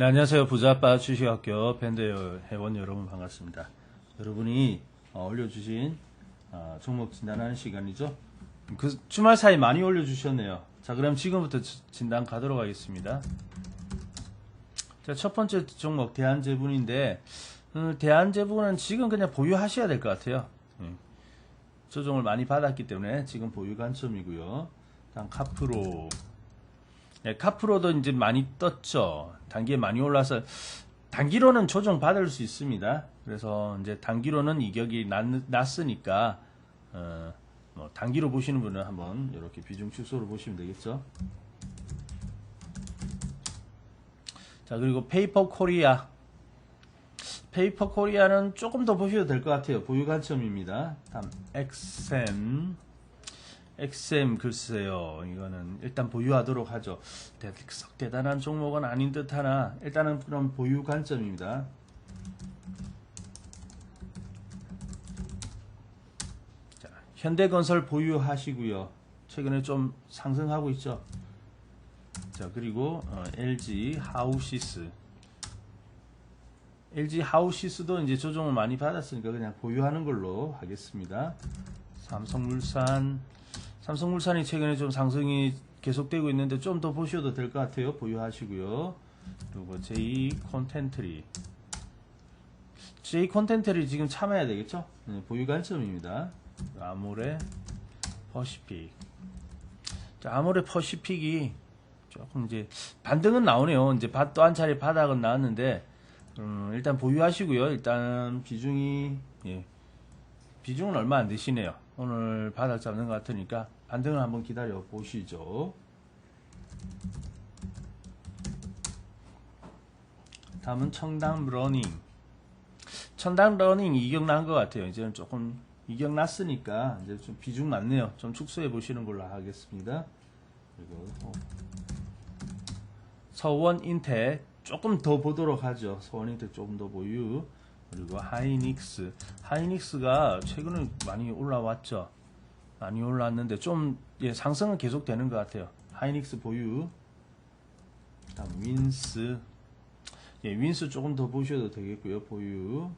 네, 안녕하세요. 부자빠 주식학교 밴드 회원 여러분 반갑습니다. 여러분이 어, 올려주신 어, 종목 진단하는 시간이죠. 그 주말 사이 많이 올려주셨네요. 자, 그럼 지금부터 지- 진단 가도록 하겠습니다. 자, 첫 번째 종목 대한제분인데 음, 대한제분은 지금 그냥 보유하셔야 될 것 같아요. 예. 조정을 많이 받았기 때문에 지금 보유 관점이고요. 다음 카프로 네, 카프로도 이제 많이 떴죠. 단기에 많이 올라서 단기로는 조정 받을 수 있습니다. 그래서 이제 단기로는 이격이 났, 났으니까 어, 뭐 단기로 보시는 분은 한번 이렇게 비중 축소로 보시면 되겠죠. 자 그리고 페이퍼 코리아 페이퍼 코리아는 조금 더 보셔도 될 것 같아요. 보유 관점입니다. 다음 엑셈 엑셈 글쎄요. 이거는 일단 보유하도록 하죠. 대, 썩 대단한 종목은 아닌 듯 하나. 일단은 그럼 보유 관점입니다. 자, 현대건설 보유하시고요. 최근에 좀 상승하고 있죠. 자 그리고 어, LG 하우시스. LG 하우시스도 이제 조정을 많이 받았으니까 그냥 보유하는 걸로 하겠습니다. 삼성물산 삼성물산이 최근에 좀 상승이 계속되고 있는데 좀 더 보셔도 될 것 같아요. 보유하시고요. 그리고 J 콘텐트리. J 콘텐트리 지금 참아야 되겠죠? 네, 보유 관점입니다. 아모레 퍼시픽. 자, 아모레 퍼시픽이 조금 이제 반등은 나오네요. 이제 또 한 차례 바닥은 나왔는데 음, 일단 보유하시고요. 일단 비중이 예, 비중은 얼마 안 되시네요. 오늘 바닥 잡는 것 같으니까 반등을 한번 기다려 보시죠. 다음은 청담 러닝. 청담 러닝 이격 난 것 같아요. 이제는 조금 이격 났으니까 이제 좀 비중 많네요. 좀 축소해 보시는 걸로 하겠습니다. 그리고 어, 서원 인텍 조금 더 보도록 하죠. 서원 인텍 조금 더 보유. 그리고 하이닉스. 하이닉스가 최근에 많이 올라왔죠. 많이 올랐는데 좀 예, 상승은 계속 되는 것 같아요. 하이닉스 보유. 다음 윈스. 예, 윈스 조금 더 보셔도 되겠고요. 보유.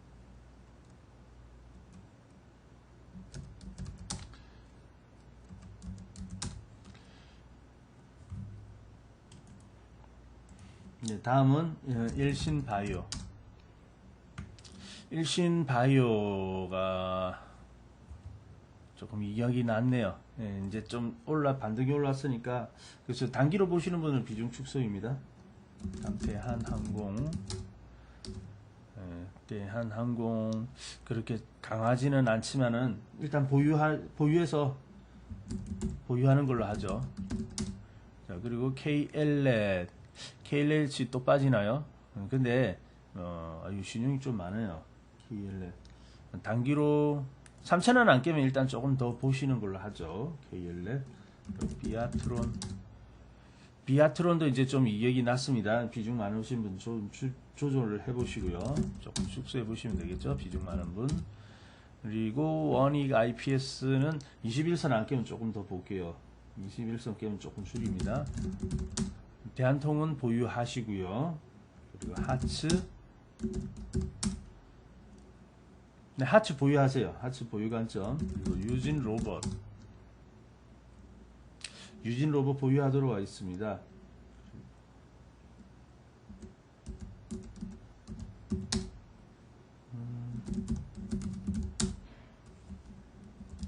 예, 다음은 예, 일신바이오. 일신 바이오가 조금 이격이 낮네요. 예, 이제 좀 올라 반등이 올랐으니까 그래서 단기로 보시는 분은 비중 축소입니다. 대한항공, 예, 대한항공 그렇게 강하지는 않지만은 일단 보유할 보유해서 보유하는 걸로 하죠. 자 그리고 KLL, KLH 또 빠지나요? 음, 근데 어, 아유, 신용이 좀 많아요. KLL 단기로 3,000원 안 깨면 일단 조금 더 보시는 걸로 하죠. 그리고 비아트론. 비아트론도 이제 좀 이격이 났습니다. 비중 많으신 분좀 조절을 해보시고요. 조금 축소해 보시면 되겠죠. 비중 많은 분. 그리고 원익 IPS는 21선 안 깨면 조금 더 볼게요. 21선 깨면 조금 줄입니다. 대한통운 보유하시고요. 그리고 하츠. 네, 하츠 보유하세요. 하츠 보유 관점. 그리고 유진 로봇. 유진 로봇 보유하도록 하겠습니다. 음.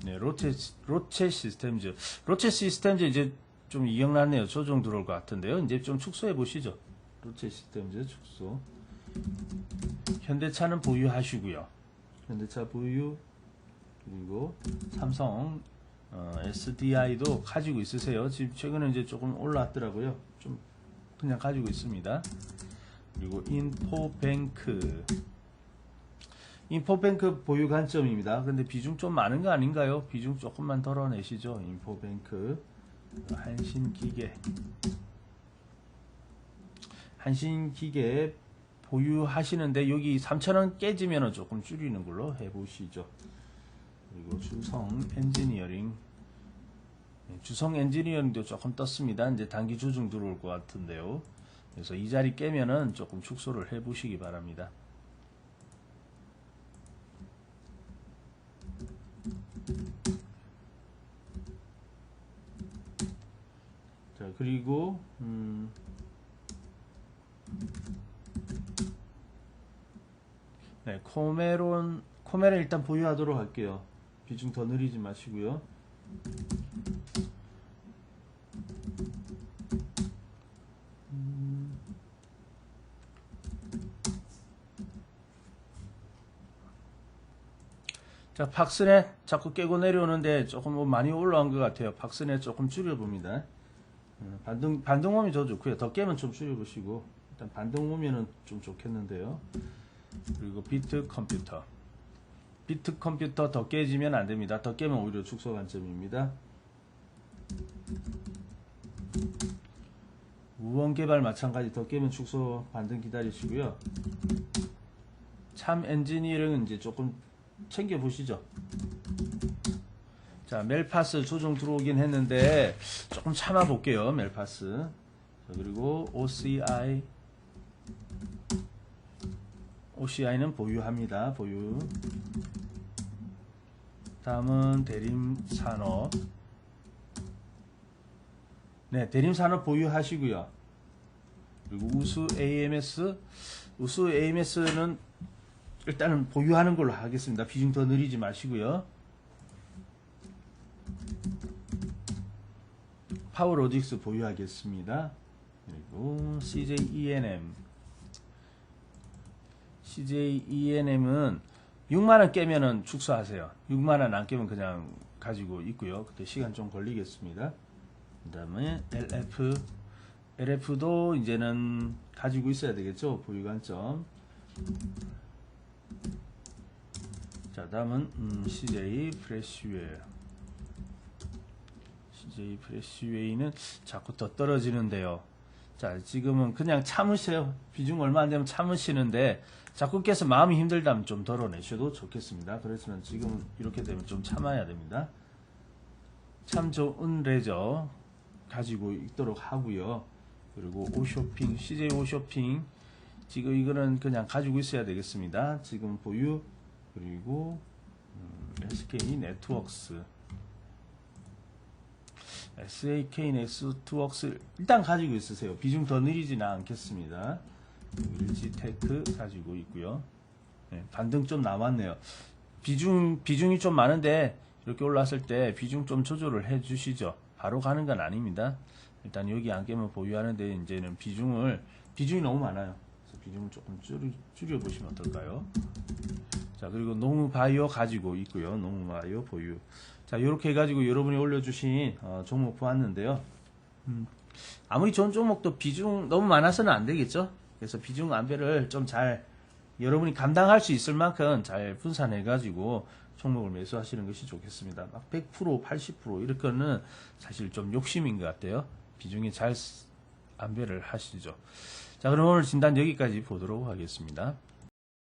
네, 로체, 로체 시스템즈. 로체 시스템즈 이제 좀 이격났네요. 조정 들어올 것 같은데요. 이제 좀 축소해 보시죠. 로체 시스템즈 축소. 현대차는 보유하시고요. 현대차 보유 그리고 삼성 어, SDI도 가지고 있으세요. 지금 최근에 이제 조금 올라왔더라고요. 좀 그냥 가지고 있습니다. 그리고 인포뱅크 인포뱅크 보유 관점입니다. 근데 비중 좀 많은 거 아닌가요? 비중 조금만 덜어내시죠. 인포뱅크 한신기계 한신기계 보유하시는데 여기 3,000원 깨지면 조금 줄이는 걸로 해보시죠. 그리고 주성 엔지니어링 네, 주성 엔지니어링도 조금 떴습니다. 이제 단기 조정 들어올 것 같은데요. 그래서 이 자리 깨면은 조금 축소를 해 보시기 바랍니다. 자, 그리고 음 네, 코메론 코메를 일단 보유하도록 할게요. 비중 더 늘리지 마시고요. 음. 자, 박스네 자꾸 깨고 내려오는데 조금 뭐 많이 올라온 것 같아요. 박스네 조금 줄여봅니다. 어, 반등, 반등 오면 더 좋고요. 더 깨면 좀 줄여보시고. 일단 반등 오면은 좀 좋겠는데요. 그리고 비트 컴퓨터. 비트 컴퓨터 더 깨지면 안 됩니다. 더 깨면 오히려 축소 관점입니다. 우원 개발 마찬가지 더 깨면 축소 반등 기다리시고요. 참 엔지니어링은 이제 조금 챙겨 보시죠. 자, 멜파스 조정 들어오긴 했는데 조금 참아 볼게요. 멜파스. 자, 그리고 OCI OCI는 보유합니다. 보유. 다음은 대림산업. 네, 대림산업 보유하시고요. 그리고 우수 AMS, 우수 AMS는 일단은 보유하는 걸로 하겠습니다. 비중 더 늘리지 마시고요. 파워로직스 보유하겠습니다. 그리고 CJ ENM. CJ ENM은 6만원 깨면은 축소하세요. 6만원 안 깨면 그냥 가지고 있고요. 그때 시간 좀 걸리겠습니다. 그 다음에 LF. LF도 이제는 가지고 있어야 되겠죠. 보유 관점. 자, 다음은 음, CJ 프레시웨어. CJ 프레시웨이는 자꾸 더 떨어지는데요. 자, 지금은 그냥 참으세요. 비중 얼마 안 되면 참으시는데 자꾸 깨서 마음이 힘들다면 좀 덜어내셔도 좋겠습니다. 그렇지만 지금 이렇게 되면 좀 참아야 됩니다. 참 좋은 레저 가지고 있도록 하고요. 그리고 오쇼핑, CJ 오쇼핑 지금 이거는 그냥 가지고 있어야 되겠습니다. 지금 보유 그리고 음, SK 네트워크스 SAK 네트워크스 일단 가지고 있으세요. 비중 더 늘리지는 않겠습니다. 일지테크 가지고 있고요. 네, 반등 좀 남았네요. 비중 비중이 좀 많은데 이렇게 올랐을 때 비중 좀 조절을 해 주시죠. 바로 가는 건 아닙니다. 일단 여기 안 깨면 보유하는데 이제는 비중을 비중이 너무 많아요. 그래서 비중을 조금 줄여, 줄여 보시면 어떨까요? 자 그리고 농무 바이오 가지고 있고요. 농무 바이오 보유. 자 이렇게 해가지고 여러분이 올려주신 어, 종목 보았는데요. 음, 아무리 좋은 종목도 비중 너무 많아서는 안 되겠죠. 그래서 비중 안배를 좀 잘 여러분이 감당할 수 있을 만큼 잘 분산해 가지고 종목을 매수하시는 것이 좋겠습니다. 막 100%, 80% 이렇게는 사실 좀 욕심인 것 같아요. 비중이 잘 안배를 하시죠. 자, 그럼 오늘 진단 여기까지 보도록 하겠습니다.